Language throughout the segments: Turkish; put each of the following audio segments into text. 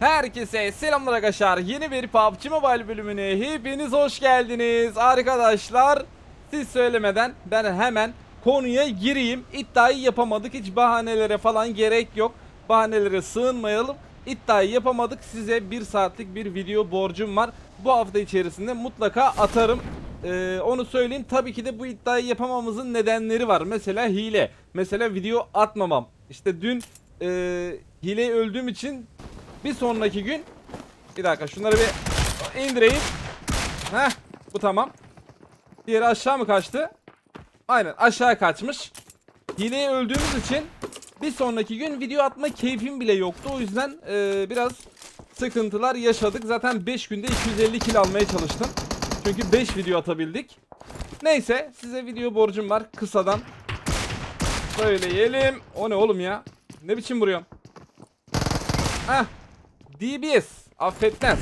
Herkese selamlar arkadaşlar. Yeni bir PUBG Mobile bölümüne hepiniz hoş geldiniz. Arkadaşlar siz söylemeden ben hemen konuya gireyim. İddiayı yapamadık. Hiç bahanelere falan gerek yok. Bahanelere sığınmayalım. İddiayı yapamadık. Size bir saatlik bir video borcum var. Bu hafta içerisinde mutlaka atarım. Ee, onu söyleyeyim. Tabii ki de bu iddiayı yapamamızın nedenleri var. Mesela hile. Mesela video atmamam. İşte dün e, hileyi öldüğüm için bir sonraki gün bir dakika şunları bir indireyim. Heh bu tamam. Diğeri aşağı mı kaçtı? Aynen aşağı kaçmış. Hileyi öldüğümüz için bir sonraki gün video atma keyfim bile yoktu. O yüzden e, biraz sıkıntılar yaşadık. Zaten 5 günde 250 kill almaya çalıştım. Çünkü 5 video atabildik. Neyse size video borcum var kısadan. Söyleyelim. O ne oğlum ya? Ne biçim vuruyorum? Heh. DBS. Affetmez.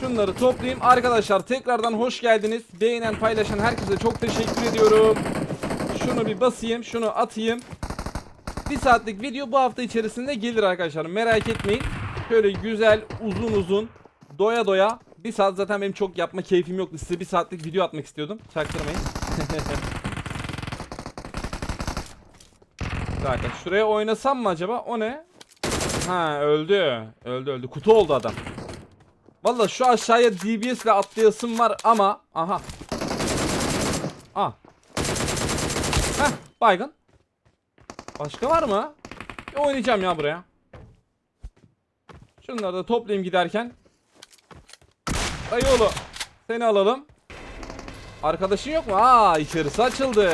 Şunları toplayayım. Arkadaşlar tekrardan hoş geldiniz. Beğenen paylaşan herkese çok teşekkür ediyorum. Şunu bir basayım. Şunu atayım. Bir saatlik video bu hafta içerisinde gelir arkadaşlar. Merak etmeyin. Şöyle güzel uzun uzun doya doya. Bir saat zaten benim çok yapma keyfim yoktu. Size bir saatlik video atmak istiyordum. Çaktırmayın. Dakika şuraya oynasam mı acaba? O ne? Ha öldü. Öldü öldü. Kutu oldu adam. Valla şu aşağıya DBS ile atlayasım var ama aha. Ah. Heh baygın. Başka var mı? Bir oynayacağım ya buraya. Şunları da toplayayım giderken. Dayıoğlu seni alalım. Arkadaşın yok mu? Aa içerisi açıldı.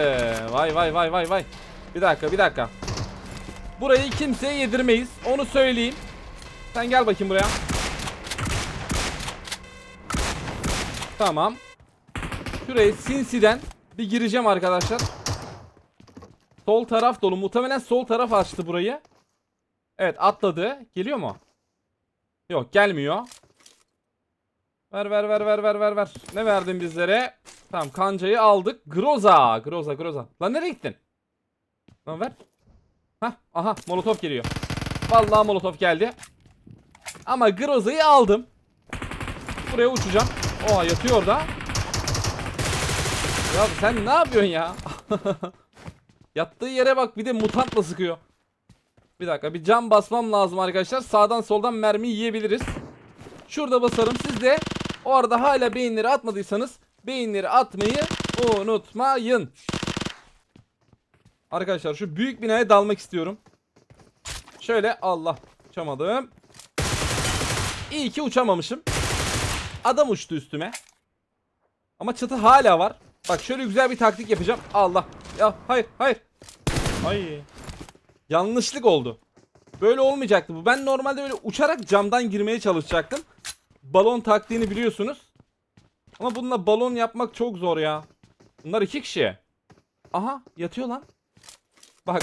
Vay vay vay vay vay. Bir dakika bir dakika. Burayı kimseye yedirmeyiz. Onu söyleyeyim. Sen gel bakayım buraya. Tamam. Şurayı sinsiden bir gireceğim arkadaşlar. Sol taraf dolu. Muhtemelen sol taraf açtı burayı. Evet atladı. Geliyor mu? Yok gelmiyor. Ver ver ver ver ver ver ver. Ne verdin bizlere? Tamam kancayı aldık. Groza. Groza groza. Lan nereye gittin? Lan ver. Hah aha molotof geliyor. Vallahi molotof geldi. Ama Groza'yı aldım. Buraya uçacağım. Oha yatıyor orada. Ya sen ne yapıyorsun ya? Yattığı yere bak bir de mutantla sıkıyor. Bir dakika bir cam basmam lazım arkadaşlar. Sağdan soldan mermi yiyebiliriz. Şurada basarım. Siz de o arada hala beyinleri atmadıysanız beyinleri atmayı unutmayın. Arkadaşlar şu büyük binaya dalmak istiyorum. Şöyle Allah uçamadım. İyi ki uçamamışım. Adam uçtu üstüme. Ama çatı hala var. Bak şöyle güzel bir taktik yapacağım. Allah. Ya hayır hayır. Ay. Yanlışlık oldu. Böyle olmayacaktı bu. Ben normalde böyle uçarak camdan girmeye çalışacaktım. Balon taktiğini biliyorsunuz. Ama bununla balon yapmak çok zor ya. Bunlar iki kişi. Aha yatıyor lan. Bak.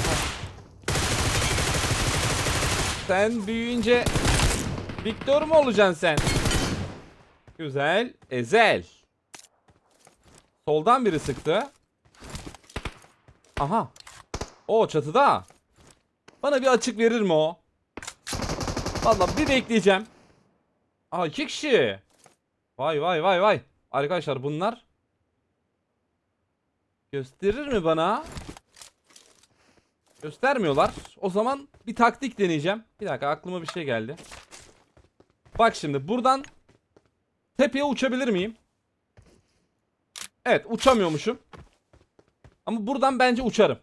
Sen büyüyünce Victor mu olacaksın sen? Güzel. Ezel. Soldan biri sıktı. Aha. O çatıda. Bana bir açık verir mi o? Vallahi bir bekleyeceğim. Aa iki kişi. Vay vay vay vay. Arkadaşlar bunlar gösterir mi bana? Göstermiyorlar. O zaman bir taktik deneyeceğim. Bir dakika aklıma bir şey geldi. Bak şimdi buradan tepeye uçabilir miyim? Evet uçamıyormuşum. Ama buradan bence uçarım.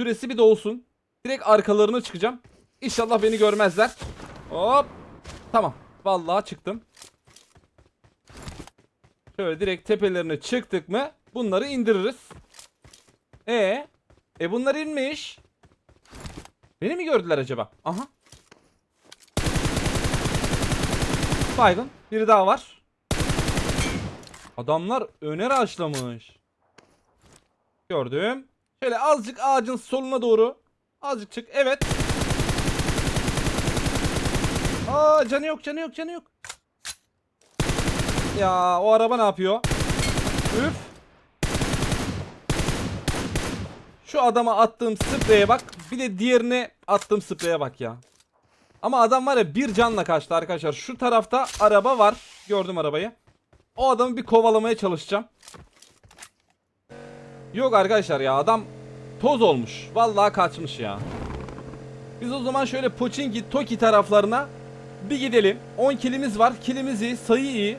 Süresi bir dolsun. Direkt arkalarına çıkacağım. İnşallah beni görmezler. Hop. Tamam. Vallahi çıktım. Şöyle direkt tepelerine çıktık mı bunları indiririz. E e bunlar inmiş. Beni mi gördüler acaba? Aha. Baygın. Biri daha var. Adamlar öne raşlamış. Gördüm. Şöyle azıcık ağacın soluna doğru. Azıcık çık. Evet. Aa canı yok canı yok canı yok. Ya o araba ne yapıyor? Üf. Şu adama attığım spreye bak. Bir de diğerine attığım spreye bak ya. Ama adam var ya bir canla kaçtı arkadaşlar. Şu tarafta araba var. Gördüm arabayı. O adamı bir kovalamaya çalışacağım. Yok arkadaşlar ya adam toz olmuş. Vallahi kaçmış ya. Biz o zaman şöyle Pochinki, Toki taraflarına bir gidelim. 10 kilimiz var. Kilimiz iyi, sayı iyi.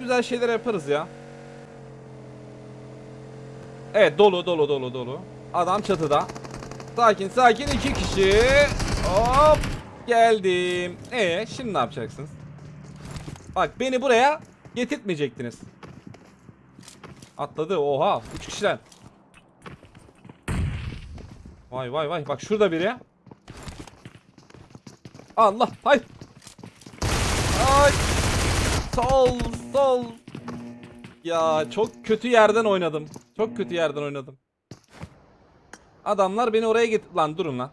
Güzel şeyler yaparız ya. Evet dolu dolu dolu dolu. Adam çatıda. Sakin sakin iki kişi. Hop geldim. E şimdi ne yapacaksınız? Bak beni buraya getirtmeyecektiniz. Atladı oha 3 kişiler. Vay vay vay bak şurada biri. Allah hayır. Ay. Sol sol. Ya çok kötü yerden oynadım. Çok kötü yerden oynadım. Adamlar beni oraya git lan durun lan.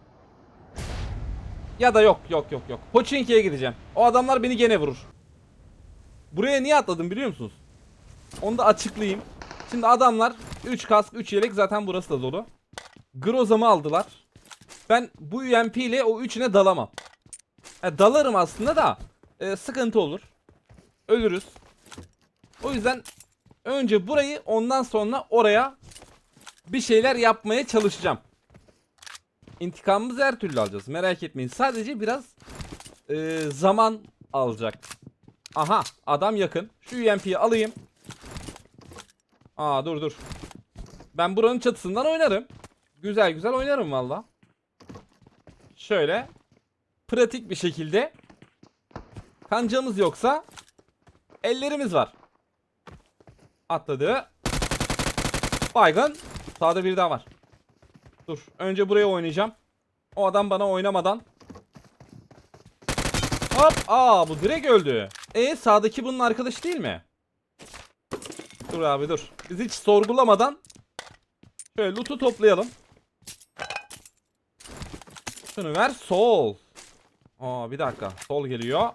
Ya da yok yok yok yok. Pochinki'ye gideceğim. O adamlar beni gene vurur. Buraya niye atladım biliyor musunuz? Onu da açıklayayım. Şimdi adamlar 3 kask 3 yelek zaten burası da dolu. Groza'mı aldılar. Ben bu UMP ile o üçüne dalamam. Ha, dalarım aslında da e, sıkıntı olur. Ölürüz. O yüzden önce burayı ondan sonra oraya bir şeyler yapmaya çalışacağım. İntikamımızı her türlü alacağız. Merak etmeyin. Sadece biraz e, zaman alacak. Aha adam yakın. Şu UMP'yi alayım. Aa dur dur. Ben buranın çatısından oynarım. Güzel güzel oynarım valla. Şöyle pratik bir şekilde kancamız yoksa ellerimiz var. Atladı. Baygın. Sağda bir daha var. Dur. Önce buraya oynayacağım. O adam bana oynamadan. Hop. Aa bu direkt öldü. E sağdaki bunun arkadaşı değil mi? Dur abi dur. Biz hiç sorgulamadan şöyle loot'u toplayalım. Şunu ver. Sol. Aa bir dakika. Sol geliyor.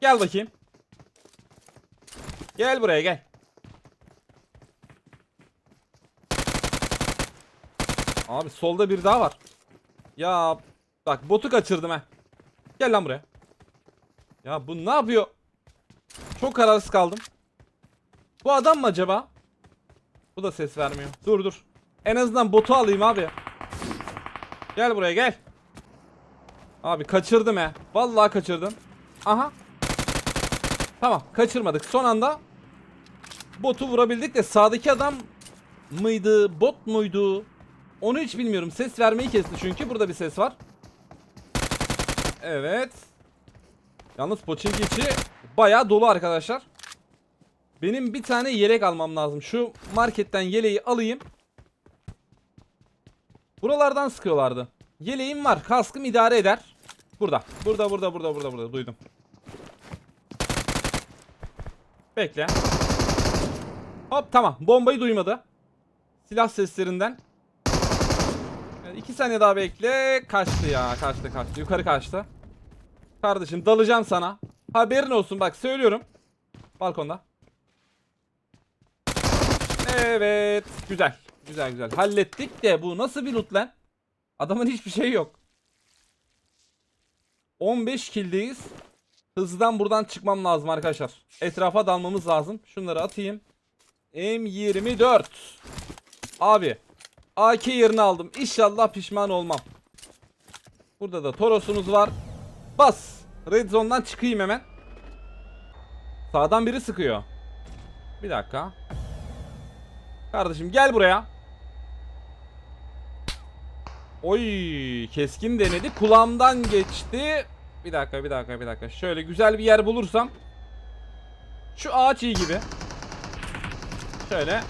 Gel bakayım. Gel buraya gel. Abi solda bir daha var. Ya bak botu kaçırdım he. Gel lan buraya. Ya bu ne yapıyor? Çok kararsız kaldım. Bu adam mı acaba? Bu da ses vermiyor. Dur dur. En azından botu alayım abi. Gel buraya gel. Abi kaçırdım he. Vallahi kaçırdım. Aha. Tamam kaçırmadık. Son anda botu vurabildik de sağdaki adam mıydı? Bot muydu? Onu hiç bilmiyorum. Ses vermeyi kesti çünkü. Burada bir ses var. Evet. Yalnız Pochinki içi bayağı dolu arkadaşlar. Benim bir tane yelek almam lazım. Şu marketten yeleği alayım. Buralardan sıkıyorlardı. Yeleğim var. Kaskım idare eder. Burada. Burada burada burada burada burada duydum. Bekle. Hop tamam. Bombayı duymadı. Silah seslerinden. Yani iki saniye daha bekle. Kaçtı ya. Kaçtı kaçtı. Yukarı kaçtı. Kardeşim dalacağım sana. Haberin olsun bak söylüyorum. Balkonda. Evet. Güzel. Güzel güzel. Hallettik de bu nasıl bir loot lan? Adamın hiçbir şeyi yok. 15 kildeyiz. Hızlıdan buradan çıkmam lazım arkadaşlar. Etrafa dalmamız lazım. Şunları atayım. M24. Abi. AK yerini aldım. İnşallah pişman olmam. Burada da Toros'umuz var. Bas. Red Zone'dan çıkayım hemen. Sağdan biri sıkıyor. Bir dakika. Kardeşim gel buraya. Oy keskin denedi. Kulağımdan geçti. Bir dakika bir dakika bir dakika. Şöyle güzel bir yer bulursam. Şu ağaç iyi gibi. Şöyle.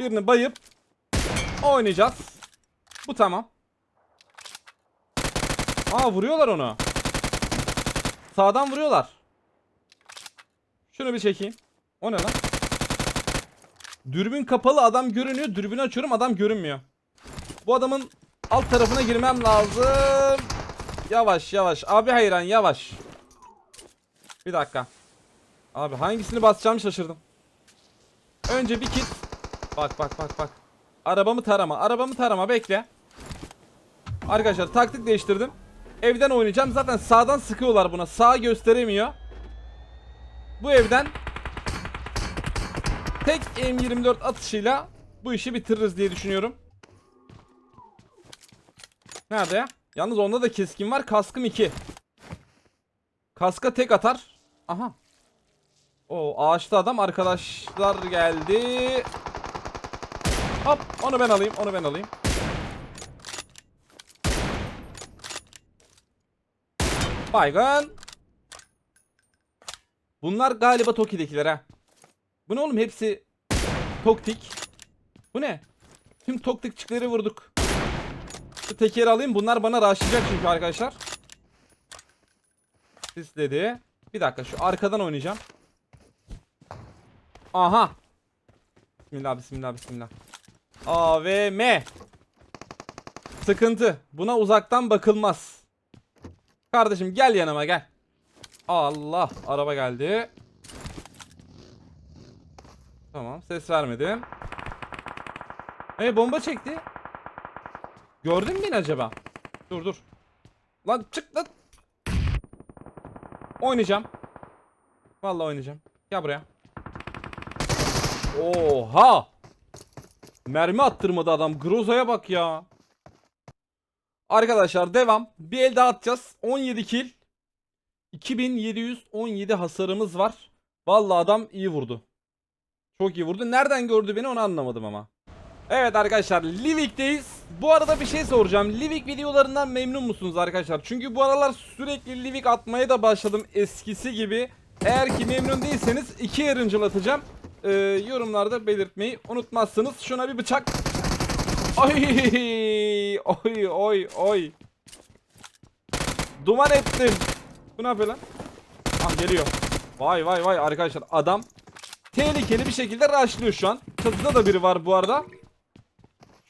Birini bayıp oynayacağız. Bu tamam. Aa vuruyorlar onu. Sağdan vuruyorlar. Şunu bir çekeyim. O ne lan? Dürbün kapalı adam görünüyor. Dürbünü açıyorum adam görünmüyor. Bu adamın alt tarafına girmem lazım. Yavaş yavaş. Abi hayran yavaş. Bir dakika. Abi hangisini basacağım şaşırdım. Önce bir kit. Bak bak bak bak. Arabamı tarama. Arabamı tarama bekle. Arkadaşlar taktik değiştirdim. Evden oynayacağım. Zaten sağdan sıkıyorlar buna. Sağ gösteremiyor. Bu evden tek M24 atışıyla bu işi bitiririz diye düşünüyorum. Nerede ya? Yalnız onda da keskin var. Kaskım 2. Kaska tek atar. Aha. O ağaçta adam arkadaşlar geldi. Hop onu ben alayım onu ben alayım. Baygın. Bunlar galiba Toki'dekiler ha. Bu ne oğlum hepsi Toktik. Bu ne? Tüm Toktikçikleri vurduk. Şu tekeri alayım bunlar bana rushlayacak çünkü arkadaşlar. Sisledi. Bir dakika şu arkadan oynayacağım. Aha. Bismillah bismillah bismillah. AVM. Sıkıntı. Buna uzaktan bakılmaz. Kardeşim gel yanıma gel. Allah araba geldi. Tamam ses vermedim. E bomba çekti. Gördün mü acaba? Dur dur. Lan çık lan. Oynayacağım. Vallahi oynayacağım. Gel buraya. Oha! Mermi attırmadı adam. Groza'ya bak ya. Arkadaşlar devam. Bir el daha atacağız. 17 kill. 2717 hasarımız var. Vallahi adam iyi vurdu. Çok iyi vurdu. Nereden gördü beni onu anlamadım ama. Evet arkadaşlar Livik'teyiz. Bu arada bir şey soracağım. Livik videolarından memnun musunuz arkadaşlar? Çünkü bu aralar sürekli Livik atmaya da başladım eskisi gibi. Eğer ki memnun değilseniz iki yarıncıl atacağım. Ee, yorumlarda belirtmeyi unutmazsınız. Şuna bir bıçak. Oy oy oy oy. Duman ettim. Bu ne yapıyor lan? Ah geliyor. Vay vay vay arkadaşlar adam tehlikeli bir şekilde rushlıyor şu an. Çatıda da biri var bu arada.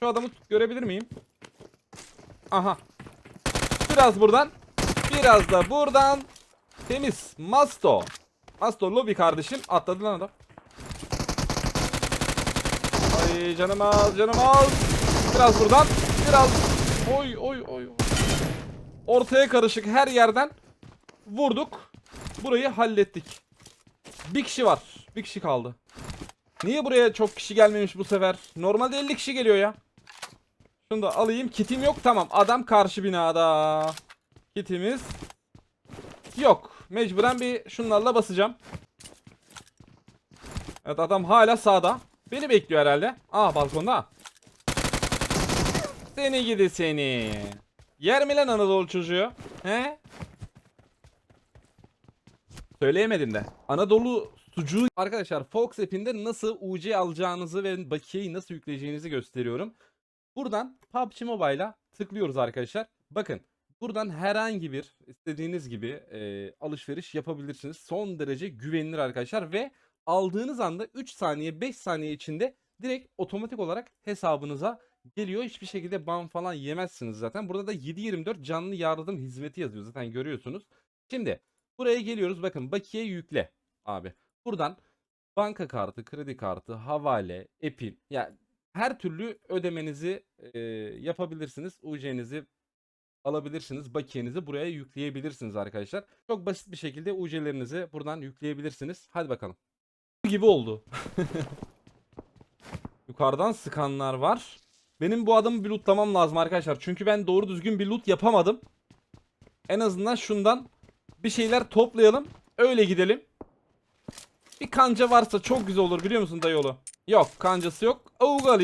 Şu adamı görebilir miyim? Aha. Biraz buradan. Biraz da buradan. Temiz. Masto. Masto lobby kardeşim. Atladı lan adam. Canım az canım az. Biraz buradan. Biraz. Oy oy oy. Ortaya karışık her yerden vurduk. Burayı hallettik. Bir kişi var. Bir kişi kaldı. Niye buraya çok kişi gelmemiş bu sefer? Normalde 50 kişi geliyor ya. Şunu da alayım. Kitim yok. Tamam. Adam karşı binada. Kitimiz yok. Mecburen bir şunlarla basacağım. Evet adam hala sağda. Beni bekliyor herhalde. Aa balkonda. Seni gidi seni. Yer mi lan Anadolu çocuğu? He? Söyleyemedim de. Anadolu sucuğu. Arkadaşlar Fox app'inde nasıl UC alacağınızı ve bakiyeyi nasıl yükleyeceğinizi gösteriyorum. Buradan PUBG Mobile'a tıklıyoruz arkadaşlar. Bakın buradan herhangi bir istediğiniz gibi e, alışveriş yapabilirsiniz. Son derece güvenilir arkadaşlar ve aldığınız anda 3 saniye 5 saniye içinde direkt otomatik olarak hesabınıza geliyor. Hiçbir şekilde ban falan yemezsiniz zaten. Burada da 7/24 canlı yardım hizmeti yazıyor zaten görüyorsunuz. Şimdi buraya geliyoruz bakın bakiye yükle abi. Buradan banka kartı, kredi kartı, havale, epin yani her türlü ödemenizi e, yapabilirsiniz. UC'nizi alabilirsiniz. Bakiyenizi buraya yükleyebilirsiniz arkadaşlar. Çok basit bir şekilde UC'lerinizi buradan yükleyebilirsiniz. Hadi bakalım. Gibi oldu. Yukarıdan sıkanlar var. Benim bu adamı bir lootlamam lazım arkadaşlar. Çünkü ben doğru düzgün bir loot yapamadım. En azından şundan bir şeyler toplayalım. Öyle gidelim. Bir kanca varsa çok güzel olur biliyor musun dayıoğlu? Yok kancası yok. Avuk.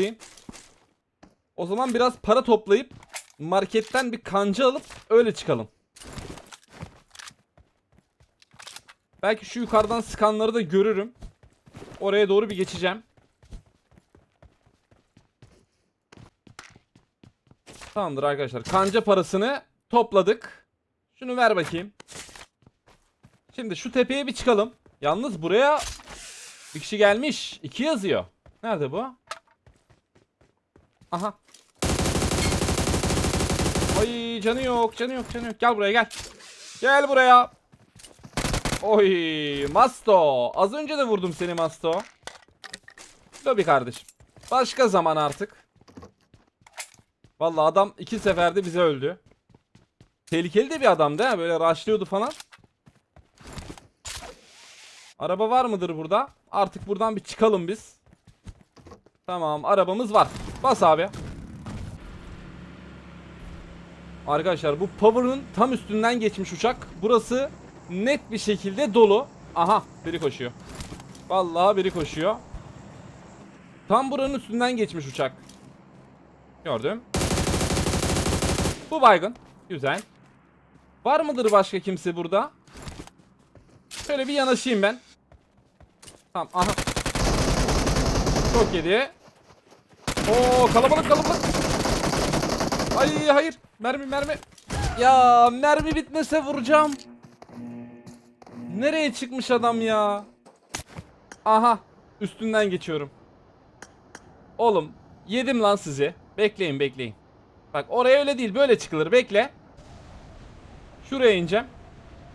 O zaman biraz para toplayıp marketten bir kanca alıp öyle çıkalım. Belki şu yukarıdan sıkanları da görürüm. Oraya doğru bir geçeceğim. Tamamdır arkadaşlar. Kanca parasını topladık. Şunu ver bakayım. Şimdi şu tepeye bir çıkalım. Yalnız buraya bir kişi gelmiş. İki yazıyor. Nerede bu? Aha. Ay canı yok, canı yok, canı yok. Gel buraya gel. Gel buraya. Oy, Masto. Az önce de vurdum seni Masto. Lobi kardeşim. Başka zaman artık. Vallahi adam iki seferde bize öldü. Tehlikeli de bir adamdı ha böyle rushlıyordu falan. Araba var mıdır burada? Artık buradan bir çıkalım biz. Tamam arabamız var. Bas abi. Arkadaşlar bu Power'ın tam üstünden geçmiş uçak. Burası net bir şekilde dolu. Aha biri koşuyor. Vallahi biri koşuyor. Tam buranın üstünden geçmiş uçak. Gördüm. Bu baygın. Güzel. Var mıdır başka kimse burada? Şöyle bir yanaşayım ben. Tamam aha. Çok yedi. Oo kalabalık kalabalık. Ay hayır. Mermi mermi. Ya mermi bitmese vuracağım. Nereye çıkmış adam ya? Aha. Üstünden geçiyorum. Oğlum yedim lan sizi. Bekleyin bekleyin. Bak oraya öyle değil böyle çıkılır bekle. Şuraya ineceğim.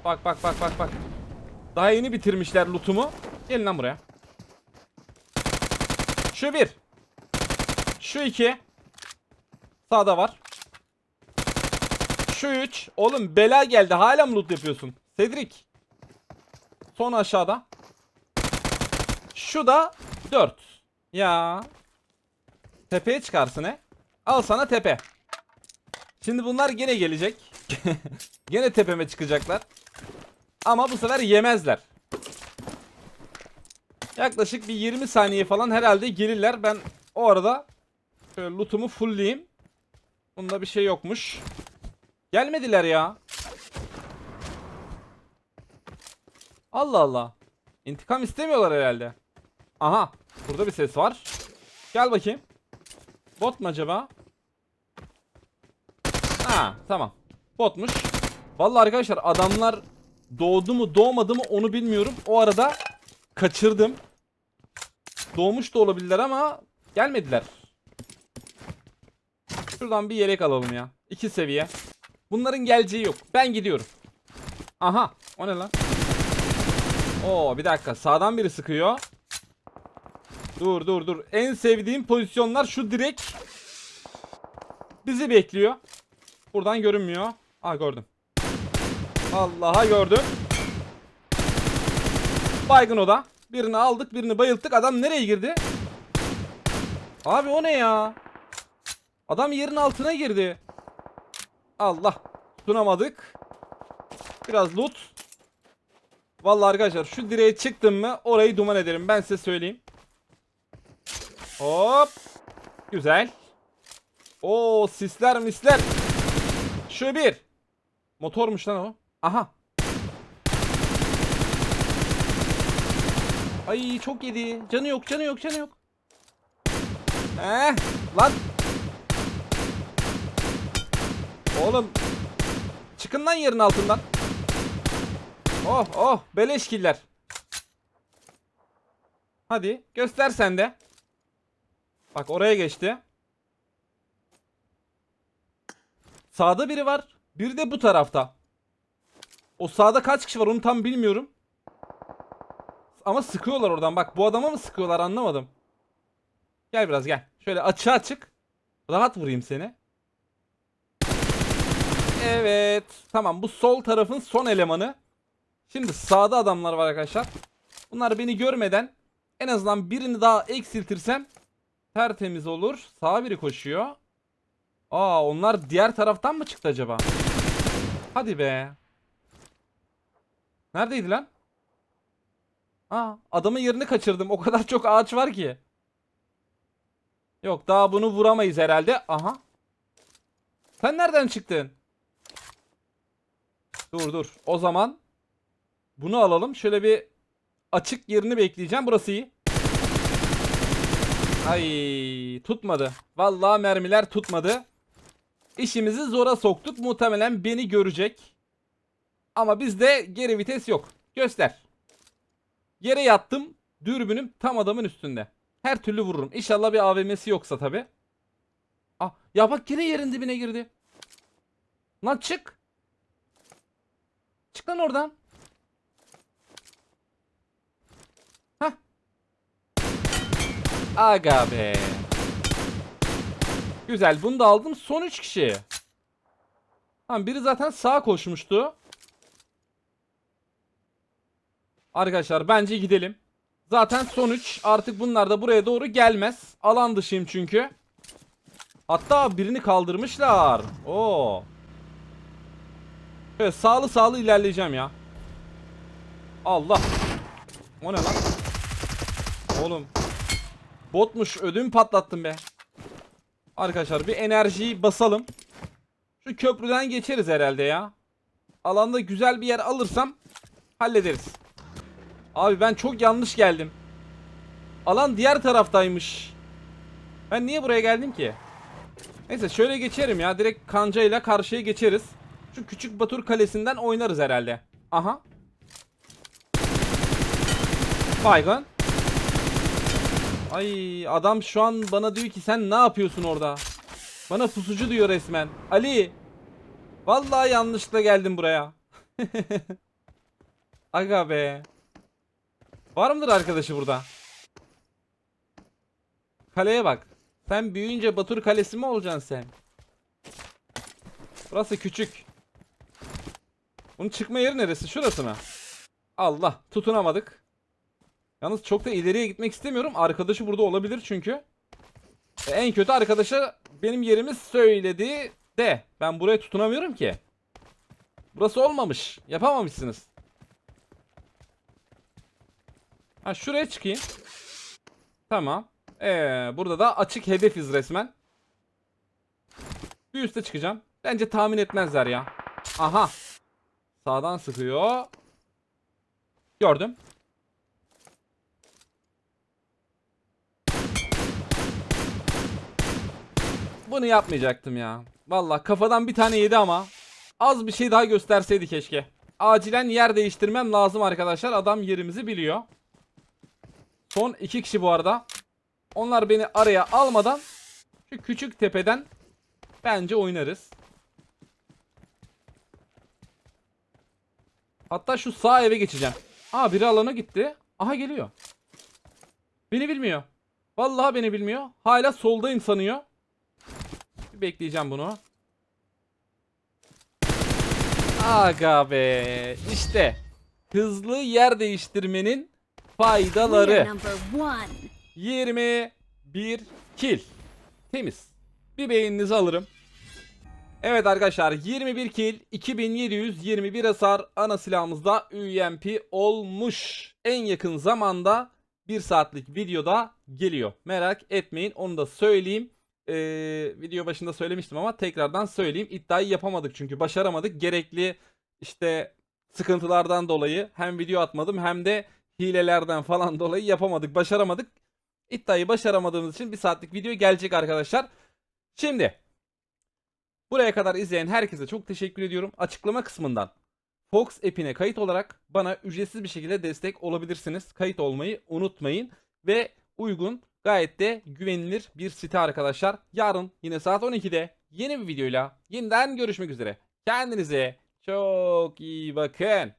Bak bak bak bak bak. Daha yeni bitirmişler lootumu. Gelin lan buraya. Şu bir. Şu iki. Sağda var. Şu üç. Oğlum bela geldi. Hala mı loot yapıyorsun? Cedric. Son aşağıda. Şu da dört. Ya. Tepeye çıkarsın he. Al sana tepe. Şimdi bunlar gene gelecek. gene tepeme çıkacaklar. Ama bu sefer yemezler. Yaklaşık bir 20 saniye falan herhalde gelirler. Ben o arada şöyle lootumu fullleyeyim. Bunda bir şey yokmuş. Gelmediler ya. Allah Allah. İntikam istemiyorlar herhalde. Aha. Burada bir ses var. Gel bakayım. Bot mu acaba? Ha tamam. Botmuş. Vallahi arkadaşlar adamlar doğdu mu doğmadı mı onu bilmiyorum. O arada kaçırdım. Doğmuş da olabilirler ama gelmediler. Şuradan bir yelek alalım ya. İki seviye. Bunların geleceği yok. Ben gidiyorum. Aha. O ne lan? Oo bir dakika. Sağdan biri sıkıyor. Dur dur dur. En sevdiğim pozisyonlar şu direkt. Bizi bekliyor. Buradan görünmüyor. Aa gördüm. Allah'a gördüm. Baygın o da. Birini aldık birini bayılttık. Adam nereye girdi? Abi o ne ya? Adam yerin altına girdi. Allah. Tunamadık. Biraz loot. Vallahi arkadaşlar şu direğe çıktım mı orayı duman ederim. Ben size söyleyeyim. Hop. Güzel. Oo sisler misler. Şu bir. Motormuş lan o. Aha. Ay çok yedi. Canı yok canı yok canı yok. Eh lan. Oğlum. Çıkın lan yerin altından. Oh oh beleş killer. Hadi göster sen de. Bak oraya geçti. Sağda biri var. Bir de bu tarafta. O sağda kaç kişi var onu tam bilmiyorum. Ama sıkıyorlar oradan. Bak bu adama mı sıkıyorlar anlamadım. Gel biraz gel. Şöyle açığa çık. Rahat vurayım seni. Evet. Tamam bu sol tarafın son elemanı. Şimdi sağda adamlar var arkadaşlar. Bunlar beni görmeden en azından birini daha eksiltirsem tertemiz olur. Sağa biri koşuyor. Aa onlar diğer taraftan mı çıktı acaba? Hadi be. Neredeydi lan? Aa adamın yerini kaçırdım. O kadar çok ağaç var ki. Yok daha bunu vuramayız herhalde. Aha. Sen nereden çıktın? Dur dur. O zaman bunu alalım. Şöyle bir açık yerini bekleyeceğim. Burası iyi. Ay tutmadı. Vallahi mermiler tutmadı. İşimizi zora soktuk. Muhtemelen beni görecek. Ama bizde geri vites yok. Göster. Yere yattım. Dürbünüm tam adamın üstünde. Her türlü vururum. İnşallah bir AVM'si yoksa tabi. Ah, ya bak yine yerin dibine girdi. Lan çık. Çık lan oradan. Aga be. Güzel bunu da aldım. Son 3 kişi. Tamam biri zaten sağa koşmuştu. Arkadaşlar bence gidelim. Zaten son 3. Artık bunlar da buraya doğru gelmez. Alan dışıyım çünkü. Hatta birini kaldırmışlar. Oo. Şöyle sağlı sağlı ilerleyeceğim ya. Allah. O ne lan? Oğlum. Botmuş ödüm patlattım be. Arkadaşlar bir enerjiyi basalım. Şu köprüden geçeriz herhalde ya. Alanda güzel bir yer alırsam hallederiz. Abi ben çok yanlış geldim. Alan diğer taraftaymış. Ben niye buraya geldim ki? Neyse şöyle geçerim ya. Direkt kancayla karşıya geçeriz. Şu küçük Batur Kalesi'nden oynarız herhalde. Aha. Baygın. Ay adam şu an bana diyor ki sen ne yapıyorsun orada? Bana pusucu diyor resmen. Ali. Vallahi yanlışlıkla geldim buraya. Aga be. Var mıdır arkadaşı burada? Kaleye bak. Sen büyüyünce Batur Kalesi mi olacaksın sen? Burası küçük. Bunun çıkma yeri neresi? Şurası mı? Allah tutunamadık. Yalnız çok da ileriye gitmek istemiyorum. Arkadaşı burada olabilir çünkü. E, en kötü arkadaşa benim yerimi söyledi de ben buraya tutunamıyorum ki. Burası olmamış. Yapamamışsınız. Ha şuraya çıkayım. Tamam. Ee, burada da açık hedefiz resmen. Bir üste çıkacağım. Bence tahmin etmezler ya. Aha. Sağdan sıkıyor. Gördüm. Bunu yapmayacaktım ya. Valla kafadan bir tane yedi ama az bir şey daha gösterseydi keşke. Acilen yer değiştirmem lazım arkadaşlar. Adam yerimizi biliyor. Son iki kişi bu arada. Onlar beni araya almadan şu küçük tepeden bence oynarız. Hatta şu sağ eve geçeceğim. Aa biri alana gitti. Aha geliyor. Beni bilmiyor. Vallahi beni bilmiyor. Hala soldayım sanıyor. Bir bekleyeceğim bunu. Aga be. İşte hızlı yer değiştirmenin faydaları. number one. 21 kill. Temiz. Bir beğeninizi alırım. Evet arkadaşlar 21 kill 2721 hasar ana silahımızda UMP olmuş. En yakın zamanda 1 saatlik videoda geliyor. Merak etmeyin onu da söyleyeyim. Ee, video başında söylemiştim ama tekrardan söyleyeyim. İddiayı yapamadık çünkü başaramadık. Gerekli işte sıkıntılardan dolayı hem video atmadım hem de hilelerden falan dolayı yapamadık, başaramadık. İddiayı başaramadığımız için bir saatlik video gelecek arkadaşlar. Şimdi buraya kadar izleyen herkese çok teşekkür ediyorum. Açıklama kısmından Fox app'ine kayıt olarak bana ücretsiz bir şekilde destek olabilirsiniz. Kayıt olmayı unutmayın ve uygun gayet de güvenilir bir site arkadaşlar. Yarın yine saat 12'de yeni bir videoyla yeniden görüşmek üzere. Kendinize çok iyi bakın.